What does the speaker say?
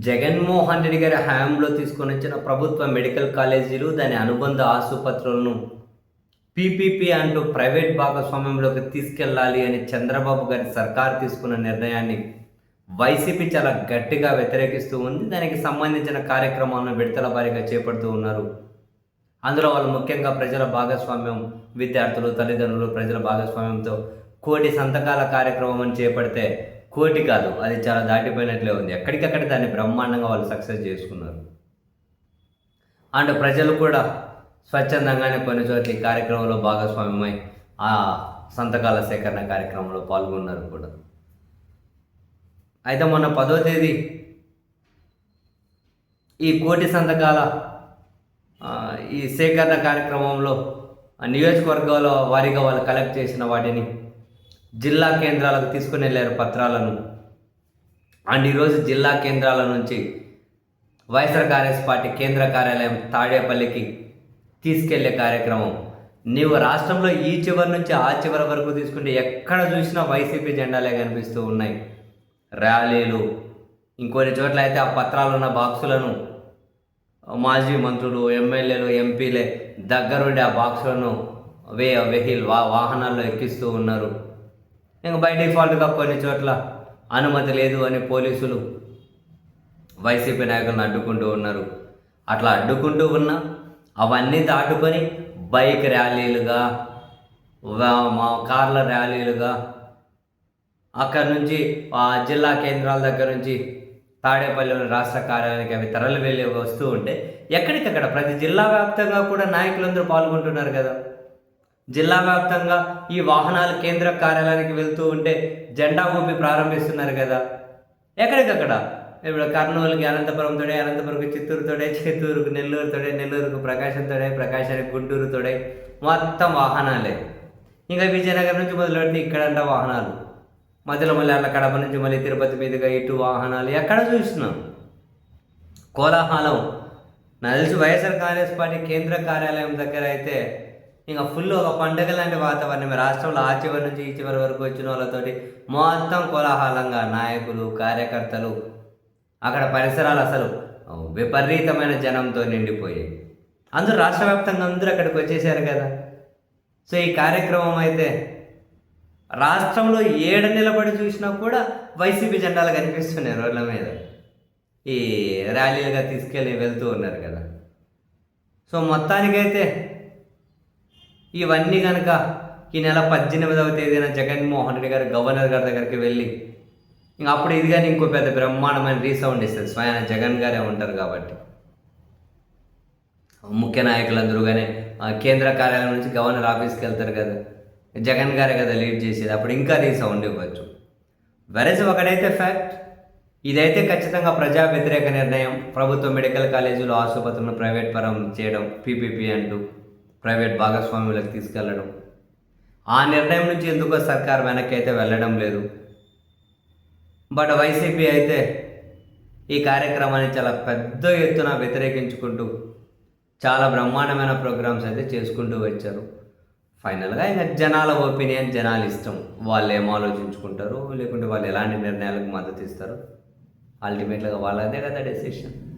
జగన్మోహన్ రెడ్డి గారి హయాంలో తీసుకొని వచ్చిన ప్రభుత్వ మెడికల్ కాలేజీలు దాని అనుబంధ ఆసుపత్రులను పీపీపీ అంటూ ప్రైవేట్ భాగస్వామ్యంలోకి తీసుకెళ్ళాలి అని చంద్రబాబు గారి సర్కార్ తీసుకున్న నిర్ణయాన్ని వైసీపీ చాలా గట్టిగా వ్యతిరేకిస్తూ ఉంది. దానికి సంబంధించిన కార్యక్రమాలను విడతల వారీగా చేపడుతూ ఉన్నారు. అందులో వాళ్ళు ముఖ్యంగా ప్రజల భాగస్వామ్యం విద్యార్థులు తల్లిదండ్రులు ప్రజల భాగస్వామ్యంతో కోటి సంతకాల కార్యక్రమం అని చేపడితే కోటి కాదు అది చాలా దాటిపోయినట్లే ఉంది. ఎక్కడికక్కడ దాన్ని బ్రహ్మాండంగా వాళ్ళు సక్సెస్ చేసుకున్నారు. అండ్ ప్రజలు కూడా స్వచ్ఛందంగానే కొన్ని చోట్ల ఈ కార్యక్రమంలో భాగస్వామ్యమై ఆ సంతకాల సేకరణ కార్యక్రమంలో పాల్గొన్నారు కూడా. అయితే మొన్న పదో తేదీ ఈ కోటి సంతకాల ఈ సేకరణ కార్యక్రమంలో నియోజకవర్గాల వారీగా వాళ్ళు కలెక్ట్ చేసిన వాటిని జిల్లా కేంద్రాలకు తీసుకుని వెళ్ళారు పత్రాలను. అండ్ ఈరోజు జిల్లా కేంద్రాల నుంచి వైఎస్ఆర్ కాంగ్రెస్ పార్టీ కేంద్ర కార్యాలయం తాడేపల్లికి తీసుకెళ్ళే కార్యక్రమం. నీవు రాష్ట్రంలో ఈ చివరి నుంచి ఆ చివరి వరకు తీసుకుంటే ఎక్కడ చూసినా వైసీపీ జెండాలే కనిపిస్తూ ఉన్నాయి. ర్యాలీలు ఇంకొన్ని చోట్ల అయితే ఆ పత్రాలు ఉన్న బాక్సులను మాజీ మంత్రులు ఎమ్మెల్యేలు ఎంపీలే దగ్గరుండి ఆ బాక్సులను వే వెహిల్ వా వాహనాల్లో ఎక్కిస్తూ ఉన్నారు. ఇంకా బై డిఫాల్ట్గా కొన్ని చోట్ల అనుమతి లేదు అని పోలీసులు వైసీపీ నాయకులను అడ్డుకుంటూ ఉన్నారు. అట్లా అడ్డుకుంటూ ఉన్నా అవన్నీ దాటుకొని బైక్ ర్యాలీలుగా మా కార్ల ర్యాలీలుగా అక్కడి నుంచి ఆ జిల్లా కేంద్రాల దగ్గర నుంచి తాడేపల్లిలోని రాష్ట్ర కార్యాలయానికి అవి తరలి వెళ్ళి వస్తూ ఉంటే ఎక్కడికక్కడ ప్రతి జిల్లా వ్యాప్తంగా కూడా నాయకులందరూ పాల్గొంటున్నారు కదా. జిల్లా వ్యాప్తంగా ఈ వాహనాలు కేంద్ర కార్యాలయానికి వెళ్తూ ఉంటే జెండా ఊపి ప్రారంభిస్తున్నారు కదా. ఎక్కడికక్కడ? ఇప్పుడు కర్నూలుకి అనంతపురం తోడే అనంతపురంకి చిత్తూరు తోడే చిత్తూరుకు నెల్లూరు తోడే నెల్లూరుకు ప్రకాశం తోడే ప్రకాశానికి గుంటూరు తోడే మొత్తం వాహనాలే. ఇంకా విజయనగరం నుంచి మొదలుపెడితే ఇక్కడంట వాహనాలు. మధ్యలో మళ్ళీ అట్లా కడప నుంచి మళ్ళీ తిరుపతి మీదుగా ఇటు వాహనాలు. ఎక్కడ చూసినాం? కోలాహలం. నాకు తెలిసి వైఎస్ఆర్ కాంగ్రెస్ పార్టీ కేంద్ర కార్యాలయం దగ్గర అయితే ఇంకా ఫుల్ ఒక పండుగ లాంటి వాతావరణం. రాష్ట్రంలో ఆ చివరి నుంచి ఈ చివరి వరకు వచ్చిన వాళ్ళతోటి మొత్తం కోలాహలంగా నాయకులు కార్యకర్తలు అక్కడ పరిసరాలు అసలు విపరీతమైన జనంతో నిండిపోయాయి. అందరూ రాష్ట్ర వ్యాప్తంగా అందరూ అక్కడికి వచ్చేసారు కదా. సో ఈ కార్యక్రమం అయితే రాష్ట్రంలో ఏడ నిలబడి చూసినా కూడా వైసీపీ జెండాలు కనిపిస్తున్నాయి రోడ్ల మీద. ఈ ర్యాలీలుగా తీసుకెళ్ళి వెళ్తూ ఉన్నారు కదా. సో మొత్తానికైతే ఇవన్నీ కనుక ఈ నెల పద్దెనిమిదవ తేదీన జగన్మోహన్ రెడ్డి గారు గవర్నర్ గారి దగ్గరికి వెళ్ళి ఇంకా అప్పుడు ఇది కానీ ఇంకో పెద్ద బ్రహ్మాండమైన రీసౌండ్ ఇస్తుంది స్వయాన జగన్ గారే ఉంటారు కాబట్టి. ముఖ్య నాయకులందరూ కానీ కేంద్ర కార్యాలయం నుంచి గవర్నర్ ఆఫీస్కి వెళ్తారు కదా. జగన్ గారే కదా లీడ్ చేసేది అప్పుడు ఇంకా రీసౌండ్ ఇవ్వచ్చు. వెరజ్ ఒకటైతే ఫ్యాక్ట్ ఇదైతే ఖచ్చితంగా ప్రజా వ్యతిరేక నిర్ణయం. ప్రభుత్వ మెడికల్ కాలేజీలు ఆసుపత్రులను ప్రైవేట్ పరం చేయడం పీపీపీ అంటూ. ప్రైవేట్ భాగస్వామ్యులకు తీసుకెళ్ళడం. ఆ నిర్ణయం నుంచి ఎందుకో సర్కార్ వెనక్కి అయితే వెళ్ళడం లేదు. బట్ వైసీపీ అయితే ఈ కార్యక్రమాన్ని చాలా పెద్ద ఎత్తున వ్యతిరేకించుకుంటూ చాలా బ్రహ్మాండమైన ప్రోగ్రామ్స్ అయితే చేసుకుంటూ వచ్చారు. ఫైనల్గా ఇంకా జనాల ఒపీనియన్ జనాలు ఇష్టం. వాళ్ళు ఏం ఆలోచించుకుంటారు? లేకుంటే వాళ్ళు ఎలాంటి నిర్ణయాలకు మద్దతు ఇస్తారు? అల్టిమేట్గా వాళ్ళదే కదా డెసిషన్.